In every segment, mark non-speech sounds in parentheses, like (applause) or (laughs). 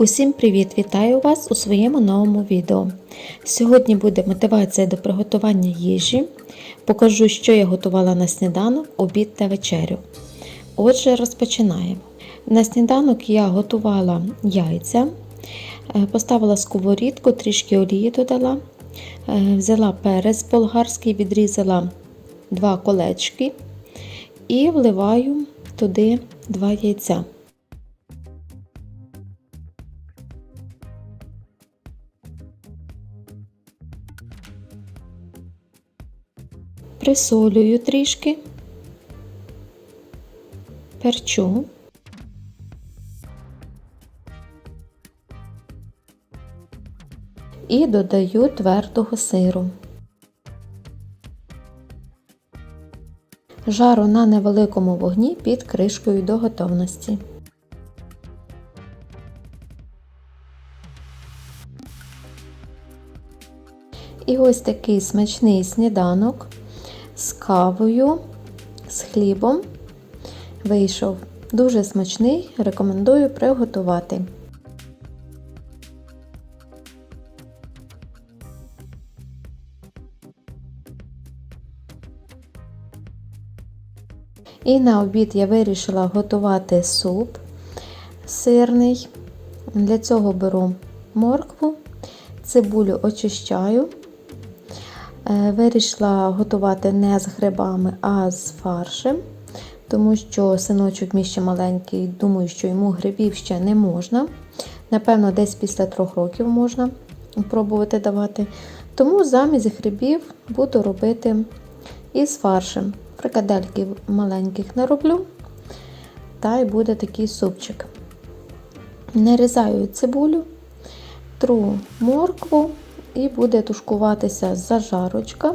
Усім привіт! Вітаю вас у своєму новому відео. Сьогодні буде мотивація до приготування їжі. Покажу, що я готувала на сніданок, обід та вечерю. Отже, розпочинаємо. На сніданок я готувала яйця, е, поставила сковорідку, трішки олії додала, е, взяла перець болгарський, відрізала два колечки і вливаю туди два яйця. Присолюю трішки, перчу. І додаю твердого сиру. Жару на невеликому вогні під кришкою до готовності. І ось такий смачний сніданок з кавою, з хлібом. Вийшов дуже смачний, рекомендую приготувати. І на обід я вирішила готувати суп сирний. Для цього беру моркву, цибулю очищаю. Вирішила готувати не з грибами, а з фаршем, тому що синочок мій ще маленький, думаю, що йому грибів ще не можна. Напевно, десь після трьох років можна пробувати давати. Тому замість грибів буду робити із фаршем. Фрикадельків маленьких не роблю, та й буде такий супчик. Нарізаю цибулю, тру моркву і буде тушкуватися зажарочка.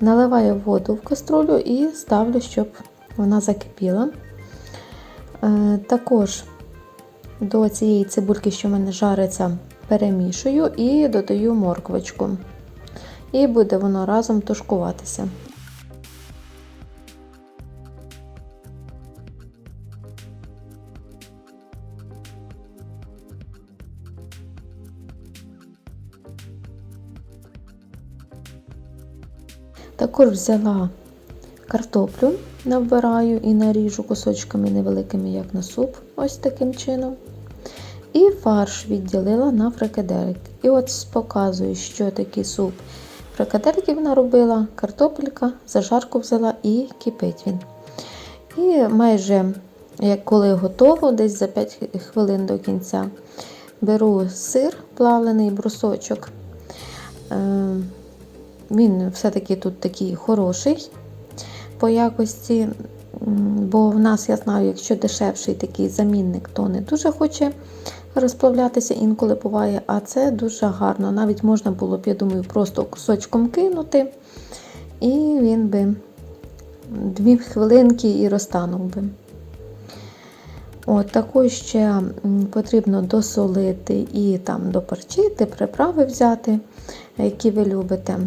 Наливаю воду в каструлю і ставлю, щоб вона закипіла. Е, також до цієї цибульки, що в мене жариться, перемішую і додаю морквочку. І буде воно разом тушкуватися. Також взяла картоплю, набираю і наріжу кусочками невеликими, як на суп, ось таким чином. І фарш відділила на фрикадельки. І от показую, що такий суп фрикадельків наробила, картопелька, зажарку взяла і кипить він. І майже, як коли готово, десь за 5 хвилин до кінця, беру сир, плавлений брусочок. Він все-таки тут такий хороший по якості, бо в нас, я знаю, якщо дешевший такий замінник, то не дуже хоче розплавлятися, інколи буває, а це дуже гарно. Навіть можна було б, я думаю, просто кусочком кинути, і він би дві хвилинки і розтанув би. От, Також ще потрібно досолити і там доперчити, приправи взяти, які ви любите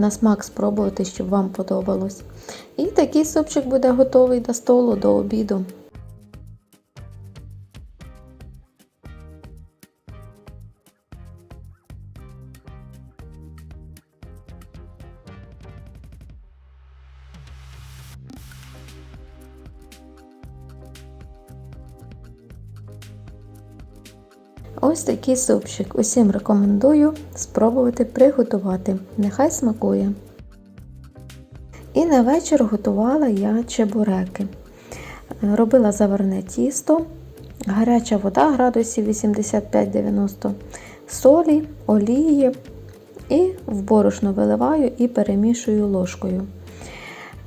на смак спробувати, щоб вам подобалось. І такий супчик буде готовий до столу, до обіду. Ось такий супчик. Усім рекомендую спробувати приготувати. Нехай смакує. І на вечір готувала я чебуреки. Робила заварне тісто, гаряча вода градусів 85-90, солі, олії. І в борошно виливаю і перемішую ложкою.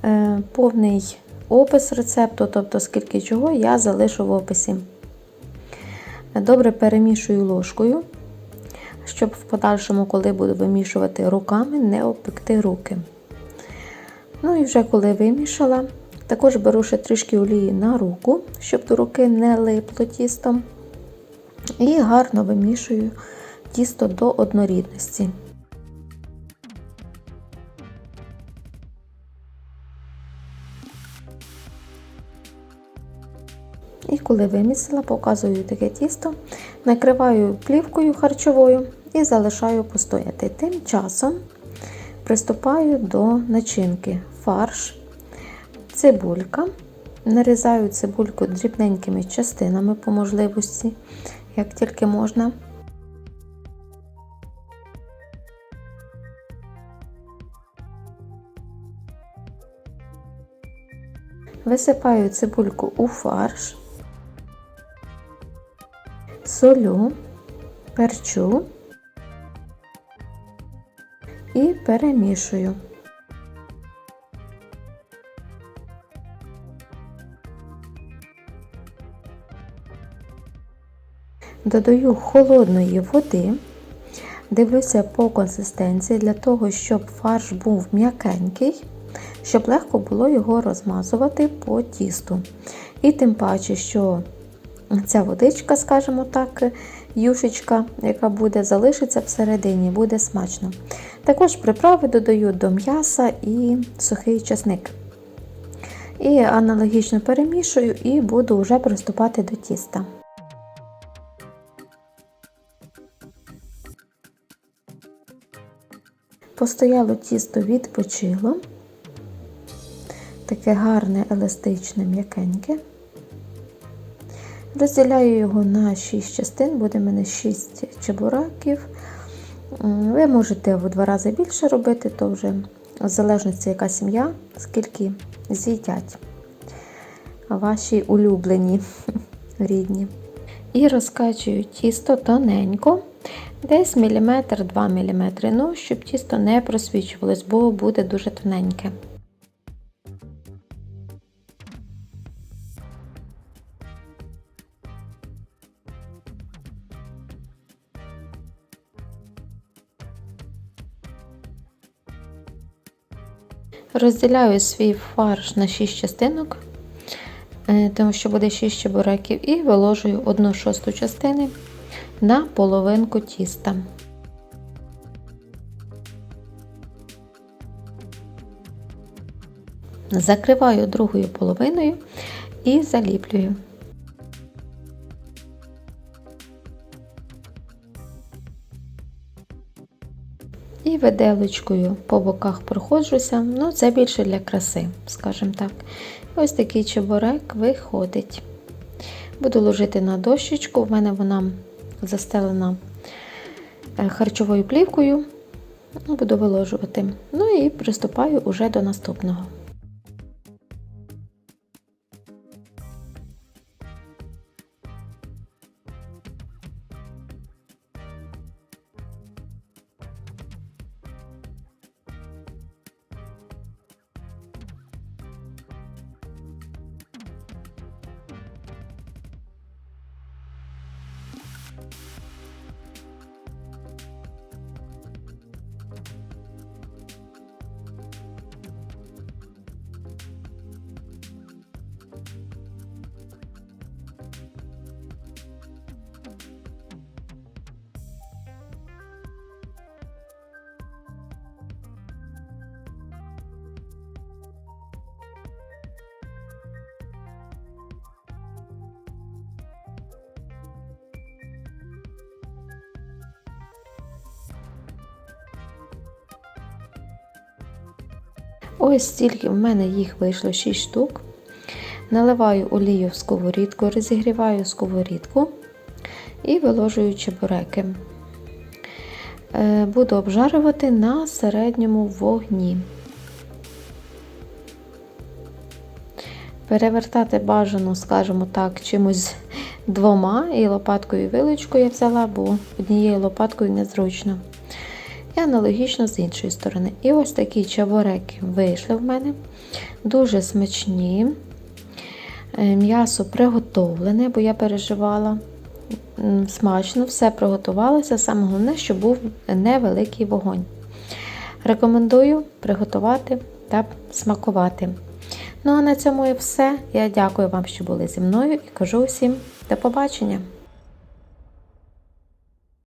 Е, повний опис рецепту, тобто скільки чого, я залишу в описі. Добре перемішую ложкою, щоб в подальшому, коли буду вимішувати руками, не обпекти руки. Ну і вже коли вимішала, також беру ще трішки олії на руку, щоб до руки не липло тісто. І гарно вимішую тісто до однорідності. І коли вимісила, показую таке тісто, накриваю плівкою харчовою і залишаю постояти. Тим часом приступаю до начинки фарш, цибулька. Нарізаю цибульку дрібненькими частинами по можливості, як тільки можна. Висипаю цибульку у фарш, солю, перчу і перемішую. Додаю холодної води, дивлюся по консистенції для того, щоб фарш був м'якенький, щоб легко було його розмазувати по тісту. І тим паче, що ця водичка, скажімо так, юшечка, яка буде залишиться всередині, буде смачно. Також приправи додаю до м'яса і сухий часник. І аналогічно перемішую і буду вже приступати до тіста. Постояло тісто відпочило. Таке гарне, еластичне, м'якеньке. Розділяю його на 6 частин, буде в мене 6 чебураків. Ви можете в два рази більше робити, то вже в залежності, яка сім'я, скільки з'їдять ваші улюблені (laughs) рідні. І розкачую тісто тоненько, десь міліметр, 2 мм, ну, щоб тісто не просвічувалось, бо буде дуже тоненьке. Розділяю свій фарш на 6 частинок, е, тому що буде 6 чебуреків, і виложую 1 шосту частини на половинку тіста. Закриваю другою половиною і заліплюю. І виделочкою по боках проходжуся, ну це більше для краси, скажімо так. Ось такий чебурек виходить. Буду ложити на дощечку, в мене вона застелена е, харчовою плівкою. Буду виложувати. Ну і приступаю уже до наступного. Ось стільки в мене їх вийшло 6 штук. Наливаю олію в сковорідку, розігріваю сковорідку і виложую чебуреки. Е, буду обжарювати на середньому вогні. Перевертати бажано, скажімо так, чимось двома і лопаткою і вилочкою я взяла, бо однією лопаткою незручно. І аналогічно з іншої сторони. І ось такі чабуреки вийшли в мене. Дуже смачні. Е, М'ясо приготовлене, бо я переживала. Смачно, все приготувалося. Саме головне, щоб був невеликий вогонь. Рекомендую приготувати та смакувати. Ну а на цьому і все. Я дякую вам, що були зі мною і кажу усім до побачення!